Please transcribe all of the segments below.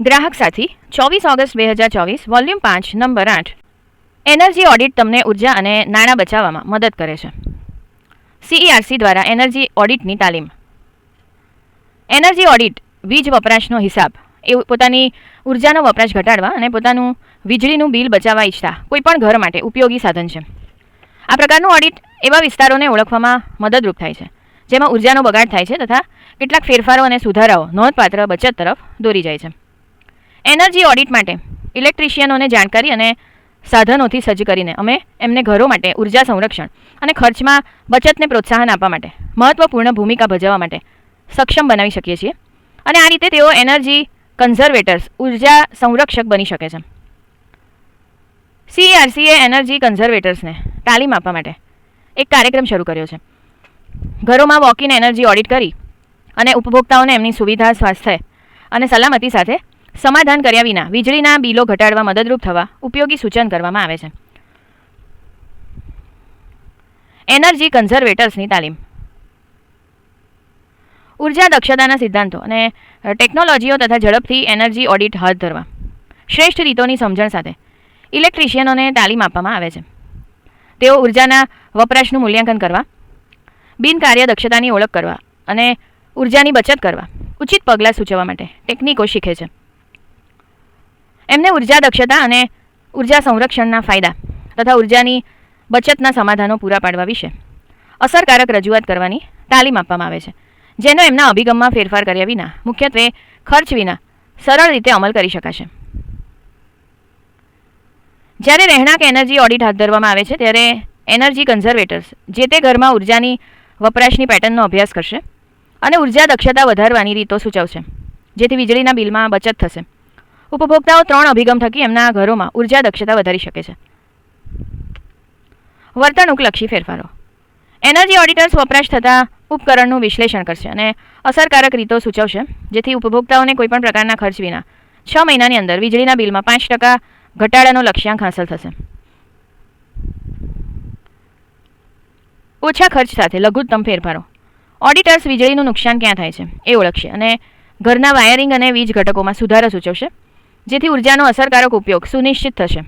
ગ્રાહક સાથી, ચોવીસ ઓગસ્ટ બે હજાર ચોવીસ, વોલ્યુમ પાંચ, નંબર આઠ. એનર્જી ઓડિટ તમને ઊર્જા અને નાણાં બચાવવામાં મદદ કરે છે. સીઈઆરસી દ્વારા એનર્જી ઓડિટની તાલીમ. એનર્જી ઓડિટ, વીજ વપરાશનો હિસાબ. એ પોતાની ઉર્જાનો વપરાશ ઘટાડવા અને પોતાનું વીજળીનું બિલ બચાવવા ઈચ્છતા કોઈપણ ઘર માટે ઉપયોગી સાધન છે. આ પ્રકારનું ઓડિટ એવા વિસ્તારોને ઓળખવામાં મદદરૂપ થાય છે, જેમાં ઉર્જાનો બગાડ થાય છે તથા કેટલાક ફેરફારો અને સુધારાઓ નોંધપાત્ર બચત તરફ દોરી જાય છે. એનર્જી ઓડિટ માટે ઇલેક્ટ્રિશિયનોને જાણકારી અને સાધનોથી સજ્જ કરીને અમે એમને ઘરો માટે ઊર્જા સંરક્ષણ અને ખર્ચમાં બચતને પ્રોત્સાહન આપવા માટે મહત્વપૂર્ણ ભૂમિકા ભજવવા માટે સક્ષમ બનાવી શકીએ છીએ. અને આ રીતે તેઓ એનર્જી કન્ઝર્વેટર્સ, ઊર્જા સંરક્ષક બની શકે છે. સીઆરસીએ એનર્જી કન્ઝર્વેટર્સને તાલીમ આપવા માટે એક કાર્યક્રમ શરૂ કર્યો છે. ઘરોમાં વોક એનર્જી ઓડિટ કરી અને ઉપભોક્તાઓને એમની સુવિધા, સ્વાસ્થ્ય અને સલામતી સાથે સમાધાન કર્યા વિના વીજળીના બિલો ઘટાડવા મદદરૂપ થવા ઉપયોગી સૂચન કરવામાં આવે છે. એનર્જી કન્ઝર્વેટર્સની તાલીમ. ઊર્જા દક્ષતાના સિદ્ધાંતો અને ટેકનોલોજીઓ તથા ઝડપથી એનર્જી ઓડિટ હાથ ધરવા. શ્રેષ્ઠ રીતોની સમજણ સાથે ઇલેક્ટ્રિશિયનોને તાલીમ આપવામાં આવે છે. તેઓ ઉર્જાના વપરાશનું મૂલ્યાંકન કરવા બિનકાર્ય દક્ષતાની ઓળખ કરવા અને ઉર્જાની બચત કરવા, ઉચિત પગલાં સૂચવવા માટે ટેકનિકો શીખે છે. એમને ઊર્જા દક્ષતા અને ઊર્જા સંરક્ષણના ફાયદા તથા ઉર્જાની બચતના સમાધાનો પૂરા પાડવા વિશે અસરકારક રજૂઆત કરવાની તાલીમ આપવામાં આવે છે, જેનો એમના અભિગમમાં ફેરફાર કર્યા વિના મુખ્યત્વે ખર્ચ વિના સરળ રીતે અમલ કરી શકાશે. જ્યારે રહેણાંક એનર્જી ઓડિટ હાથ ધરવામાં આવે છે, ત્યારે એનર્જી કન્ઝર્વેટર્સ જે તે ઘરમાં ઉર્જાની વપરાશની પેટર્નનો અભ્યાસ કરશે અને ઊર્જા દક્ષતા વધારવાની રીતો સૂચવશે, જેથી વીજળીના બિલમાં બચત થશે. ઉપભોક્તાઓ ત્રણ અભિગમ થકી એમના ઘરોમાં ઊર્જા દક્ષતા વધારી શકે છે. વર્તણૂકલક્ષી ફેરફારો. એનર્જી ઓડિટર્સ વપરાશ થતા ઉપકરણનું વિશ્લેષણ કરશે અને અસરકારક રીતો સૂચવશે, જેથી ઉપભોક્તાઓને કોઈપણ પ્રકારના ખર્ચ વિના છ મહિનાની અંદર વીજળીના બિલમાં પાંચ ટકા ઘટાડાનો લક્ષ્યાંક હાંસલ થશે. ઓછા ખર્ચ સાથે લઘુત્તમ ફેરફારો. ઓડિટર્સ વીજળીનું નુકસાન ક્યાં થાય છે, એ ઓળખશે અને ઘરના વાયરિંગ અને વીજ ઘટકોમાં સુધારો સૂચવશે. જેથી ઉર્જાનો અસરકારક ઉપયોગ સુનિશ્ચિત થશે.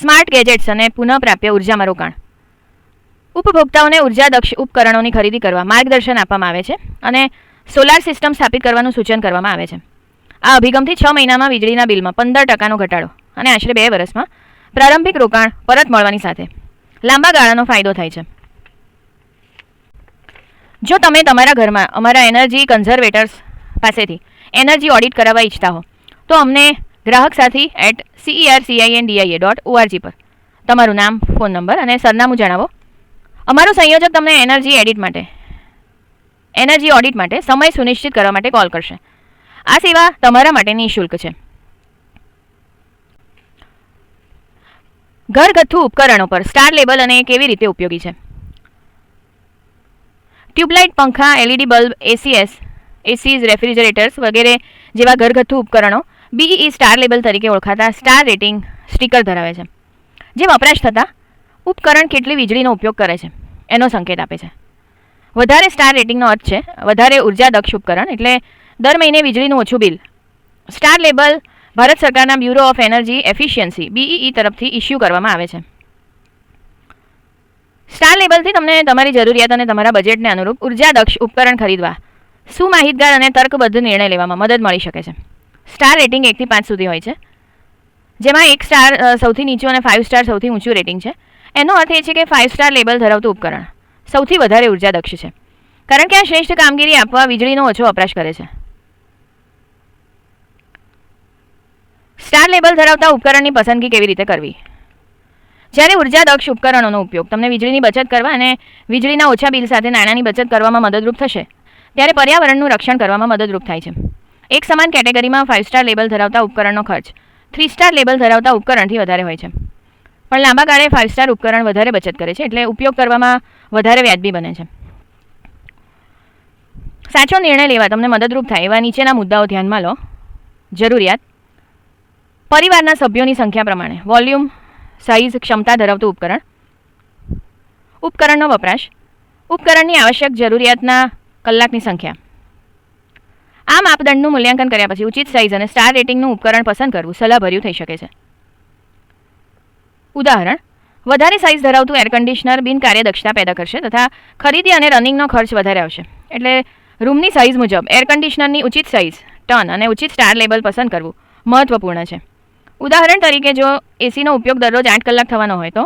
સ્માર્ટ ગેજેટ્સ અને પુનઃપ્રાપ્ય ઉર્જામાં રોકાણ. ઉપભોક્તાઓને ઊર્જા દક્ષ ઉપકરણોની ખરીદી કરવા માર્ગદર્શન આપવામાં આવે છે અને સોલાર સિસ્ટમ સ્થાપિત કરવાનું સૂચન કરવામાં આવે છે. આ અભિગમથી છ મહિનામાં વીજળીના બિલમાં પંદર ટકાનો ઘટાડો અને આશરે બે વર્ષમાં પ્રારંભિક રોકાણ પરત મળવાની સાથે લાંબા ગાળાનો ફાયદો થાય છે. જો તમે તમારા ઘરમાં અમારા એનર્જી કન્ઝર્વેટર્સ પાસેથી એનર્જી ઓડિટ કરાવવા ઈચ્છતા હો. તો અમને Grahak Sathi at CERCIN DIA dot ORG પર તમારું નામ ફોન નંબર અને સરનામું જણાવો. અમારો સંયોજક તમને એનર્જી એડિટ માટે, એનર્જી ઓડિટ માટે સમય સુનિશ્ચિત કરવા માટે કોલ કરશે. આ સેવા તમારા માટે નિઃશુલ્ક છે. ઘરગથ્થુ ઉપકરણો પર સ્ટાર લેબલ અને કેવી રીતે ઉપયોગી છે? ટ્યુબલાઇટ, પંખા, LED bulb ACS ACs refrigerators વગેરે જેવા ઘરગથ્થુ ઉપકરણો. બીઈ સ્ટાર લેબલ તરીકે ઓળખાતા સ્ટાર રેટિંગ સ્ટીકર ધરાવે છે. જે વપરાશ થતાં ઉપકરણ કેટલી વીજળીનો ઉપયોગ કરે છે, એનો સંકેત આપે છે. વધારે સ્ટાર રેટિંગનો અર્થ છે, વધારે ઊર્જા દક્ષ ઉપકરણ એટલે દર મહિને વીજળીનું ઓછું બિલ. સ્ટાર લેબલ ભારત સરકારના bureau of energy efficiency BE તરફથી ઇસ્યુ કરવામાં આવે છે. સ્ટાર લેબલથી તમને તમારી જરૂરિયાત અને તમારા બજેટને અનુરૂપ ઊર્જા દક્ષ ઉપકરણ ખરીદવા સુમાહિતગાર અને તર્કબદ્ધ નિર્ણય લેવામાં મદદ મળી શકે છે? સ્ટાર રેટિંગ એકથી પાંચ સુધી હોય છે. જેમાં એક સ્ટાર સૌથી નીચું અને ફાઇવ સ્ટાર સૌથી ઊંચું રેટિંગ છે. એનો અર્થ એ છે કે ફાઇવ સ્ટાર લેબલ ધરાવતું ઉપકરણ સૌથી વધારે ઉર્જાદક્ષ છે. કારણ કે આ શ્રેષ્ઠ કામગીરી આપવા વીજળીનો ઓછો વપરાશ કરે છે. સ્ટાર લેબલ ધરાવતા ઉપકરણની પસંદગી કેવી રીતે કરવી? જ્યારે ઊર્જા દક્ષ ઉપકરણોનો ઉપયોગ તમને વીજળીની બચત કરવા અને વીજળીના ઓછા બિલ સાથે નાણાંની બચત કરવામાં મદદરૂપ થશે ત્યારે પર્યાવરણનું રક્ષણ કરવામાં મદદરૂપ થાય છે. એક સમાન કેટેગરીમાં ફાઇવ સ્ટાર લેબલ ધરાવતા ઉપકરણનો ખર્ચ. થ્રી સ્ટાર લેબલ ધરાવતા ઉપકરણથી વધારે હોય છે. પણ લાંબા ગાળે ફાઇવ સ્ટાર ઉપકરણ વધારે બચત કરે છે, એટલે ઉપયોગ કરવામાં વધારે વ્યાજબી બને છે. સાચો નિર્ણય લેવા તમને મદદરૂપ થાય એવા નીચેના મુદ્દાઓ ધ્યાનમાં લો. જરૂરિયાત. પરિવારના સભ્યોની સંખ્યા પ્રમાણે. વોલ્યુમ સાઇઝ ક્ષમતા ધરાવતું ઉપકરણ. ઉપકરણનો વપરાશ. ઉપકરણની આવશ્યક જરૂરિયાતના કલાકની સંખ્યા. આ માપદંડનું મૂલ્યાંકન કર્યા પછી ઉચિત સાઇઝ અને સ્ટાર રેટિંગનું ઉપકરણ પસંદ કરવું સલાહભર્યું થઈ શકે છે. ઉદાહરણ, વધારે સાઇઝ ધરાવતું એર કન્ડિશનર બિન કાર્યદક્ષતા પેદા કરશે તથા ખરીદી અને રનિંગનો ખર્ચ વધારે આવશે. એટલે રૂમની સાઇઝ મુજબ એર કન્ડિશનરની ઉચિત સાઇઝ ટન અને ઉચિત સ્ટાર લેબલ પસંદ કરવું મહત્વપૂર્ણ છે. ઉદાહરણ તરીકે જો એસીનો ઉપયોગ દરરોજ આઠ કલાક થવાનો હોય તો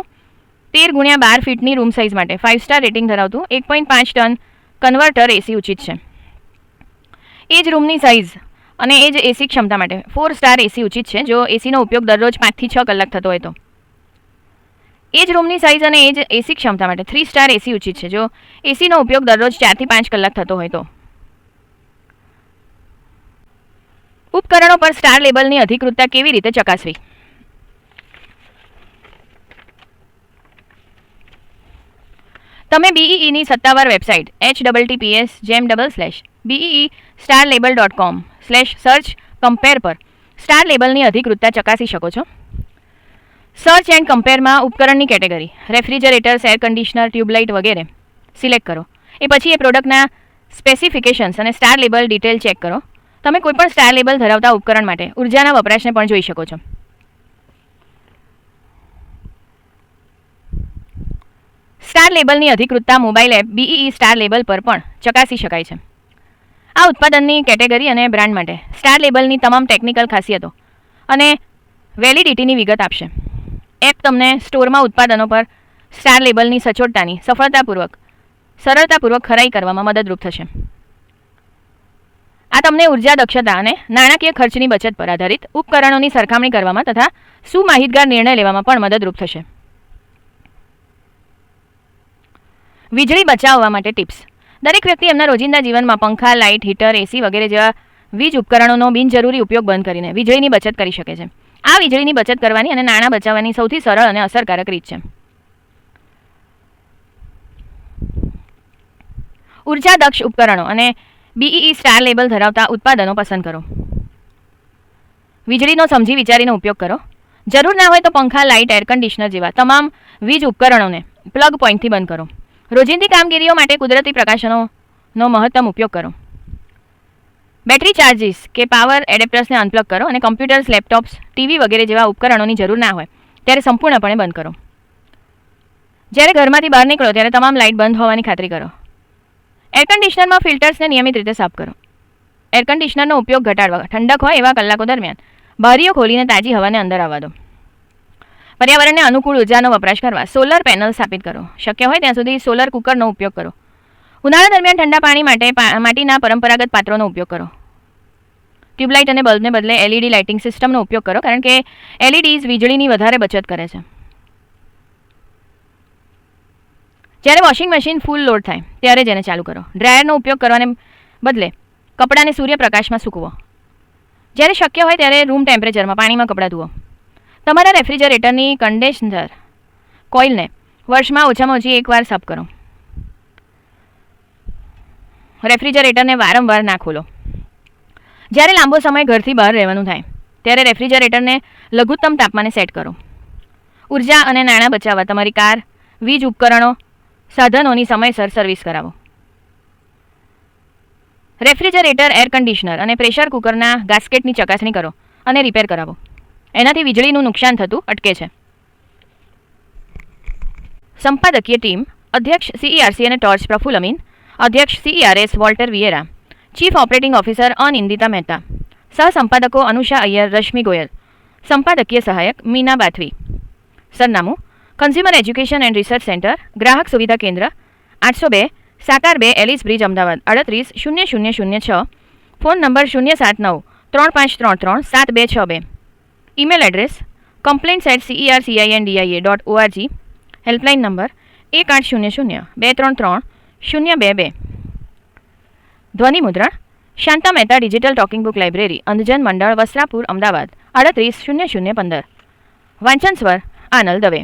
તેર ગુણ્યા બાર ફીટની રૂમ સાઇઝ માટે ફાઇવ સ્ટાર રેટિંગ ધરાવતું એક પોઈન્ટ પાંચ ટન કન્વર્ટર એસી ઉચિત છે. એ જ રૂમની સાઇઝ અને એ જ એસી ક્ષમતા માટે ફોર સ્ટાર એસી ઉચિત છે, જો એસીનો ઉપયોગ દરરોજ પાંચથી છ કલાક થતો હોય તો. એ જ રૂમની સાઇઝ અને એ જ એસી ક્ષમતા માટે થ્રી સ્ટાર એસી ઉચિત છે, જો એસીનો ઉપયોગ દરરોજ ચારથી પાંચ કલાક થતો હોય તો. ઉપકરણો પર સ્ટાર લેબલની અધિકૃતતા કેવી રીતે ચકાસવી? તમે બીઈની સત્તાવાર વેબસાઇટ એચ ડબલ ટીપીએસ જેમ double slash BE star label dot com slash search compare પર સ્ટાર લેબલની અધિકૃતતા ચકાસી શકો છો. સર્ચ એન્ડ કમ્પેરમાં ઉપકરણની category refrigerators air conditioner tubelight વગેરે સિલેક્ટ કરો. એ પછી એ પ્રોડક્ટના સ્પેસિફિકેશન્સ અને સ્ટાર લેબલ ડિટેલ ચેક કરો. તમે કોઈપણ સ્ટાર લેબલ ધરાવતા ઉપકરણ માટે ઉર્જાના વપરાશને પણ જોઈ શકો છો. સ્ટાર લેબલની અધિકૃતતા mobile app BE star label પર પણ ચકાસી શકાય છે. આ ઉત્પાદનની કેટેગરી અને બ્રાન્ડ માટે સ્ટાર લેબલની તમામ ટેકનિકલ ખાસિયતો અને વેલિડિટીની વિગત આપશે. એપ તમને સ્ટોરમાં ઉત્પાદનો પર સ્ટાર લેબલની સચોટતાની સફળતાપૂર્વક, સરળતાપૂર્વક ખરાઈ કરવામાં મદદરૂપ થશે. આ તમને ઊર્જા દક્ષતા અને નાણાકીય ખર્ચની બચત પર આધારિત ઉપકરણોની સરખામણી કરવામાં તથા સુમાહિતગાર નિર્ણય લેવામાં પણ મદદરૂપ થશે. વીજળી બચાવવા માટે ટિપ્સ. દરેક વ્યક્તિ એમના રોજિંદા જીવનમાં પંખા, લાઇટ, હીટર, એસી વગેરે જેવા વીજ ઉપકરણોનો બિનજરૂરી ઉપયોગ બંધ કરીને વીજળીની બચત કરી શકે છે. આ વીજળીની બચત કરવાની અને નાણાં બચાવવાની સૌથી સરળ અને અસરકારક રીત છે. ઊર્જા દક્ષ ઉપકરણો અને બીઈ સ્ટાર લેબલ ધરાવતા ઉત્પાદનો પસંદ કરો. વીજળીનો સમજી વિચારીને ઉપયોગ કરો. જરૂર ના હોય તો પંખા, લાઇટ, એર કન્ડિશનર જેવા તમામ વીજ ઉપકરણોને પ્લગ પોઈન્ટથી બંધ કરો. રોજિંદી કામગીરીઓ માટે કુદરતી પ્રકાશનોનો મહત્તમ ઉપયોગ કરો. બેટરી ચાર્જિસ કે પાવર એડેપ્ટર્સને અનપ્લગ કરો અને કમ્પ્યુટર્સ, લેપટોપ્સ, ટીવી વગેરે જેવા ઉપકરણોની જરૂર ના હોય, ત્યારે સંપૂર્ણપણે બંધ કરો. જ્યારે ઘરમાંથી બહાર નીકળો, ત્યારે તમામ લાઇટ બંધ હોવાની ખાતરી કરો. એર કન્ડિશનરમાં ફિલ્ટર્સને નિયમિત રીતે સાફ કરો. એર કન્ડિશનરનો ઉપયોગ ઘટાડવા, ઠંડક હોય એવા કલાકો દરમિયાન, બારીઓ ખોલીને તાજી હવાને અંદર આવવા દો. પર્યાવરણને અનુકૂળ ઉર્જાનો વપરાશ કરવા સોલર પેનલ સ્થાપિત કરો. શક્ય હોય ત્યાં સુધી સોલર કુકરનો ઉપયોગ કરો. ઉનાળા દરમિયાન ઠંડા પાણી માટે માટીના પરંપરાગત પાત્રોનો ઉપયોગ કરો. ટ્યુબલાઇટ અને બલ્બને બદલે એલઈડી લાઇટિંગ સિસ્ટમનો ઉપયોગ કરો, કારણ કે એલઈડીઝ વીજળીની વધારે બચત કરે છે. જ્યારે વોશિંગ મશીન ફૂલ લોડ થાય, ત્યારે જ એને ચાલુ કરો. ડ્રાયરનો ઉપયોગ કરવાને બદલે કપડાને સૂર્યપ્રકાશમાં સૂકવો. જ્યારે શક્ય હોય ત્યારે રૂમ ટેમ્પરેચરમાં પાણીમાં કપડાં ધુઓ. તમારા રેફ્રિજરેટરની કન્ડેન્સર કોઇલને વર્ષમાં ઓછામાં ઓછી એકવાર સાફ કરો. રેફ્રિજરેટરને વારંવાર ના ખોલો. જ્યારે લાંબો સમય ઘરથી બહાર રહેવાનું થાય, ત્યારે રેફ્રિજરેટરને લઘુત્તમ તાપમાને સેટ કરો. ઊર્જા અને નાણાં બચાવવા તમારી કાર, વીજ ઉપકરણો, સાધનોની સમયસર સર્વિસ કરાવો. રેફ્રિજરેટર, એર કન્ડિશનર અને પ્રેશર કુકરના ગાસ્કેટની ચકાસણી કરો અને રિપેર કરાવો. એનાથી વીજળીનું નુકસાન થતું અટકે છે. સંપાદકીય ટીમ, અધ્યક્ષ સીઈઆરસી અને ટોર્ચ પ્રફુલ અમીન, અધ્યક્ષ CERS Walter Vieira chief operating officer Anindita Mehta, સહસંપાદકો Anusha Iyer, Rashmi Goyal, સંપાદકીય સહાયક મીના બાથવી, સરનામું consumer education and research centre ગ્રાહક સુવિધા કેન્દ્ર, આઠસો બે, સાકાર બે, એલિસ બ્રિજ, અમદાવાદ, અડત્રીસ, શૂન્ય શૂન્ય શૂન્ય છ, ફોન નંબર શૂન્ય સાત નવ, ત્રણ પાંચ ત્રણ ત્રણ, સાત બે છ બે. Email address complaints at CER CIN DIA dot ORG helpline number એક આઠ શૂન્ય શૂન્ય બે ત્રણ ત્રણ શૂન્ય બે બે ધ્વનિ મુદ્રણ Shanta Mehta digital talking book library Andhjan Mandal Vastrapur Ahmedabad અડત્રીસ શૂન્ય શૂન્ય પંદર વાંચન સ્વર આનલ દવે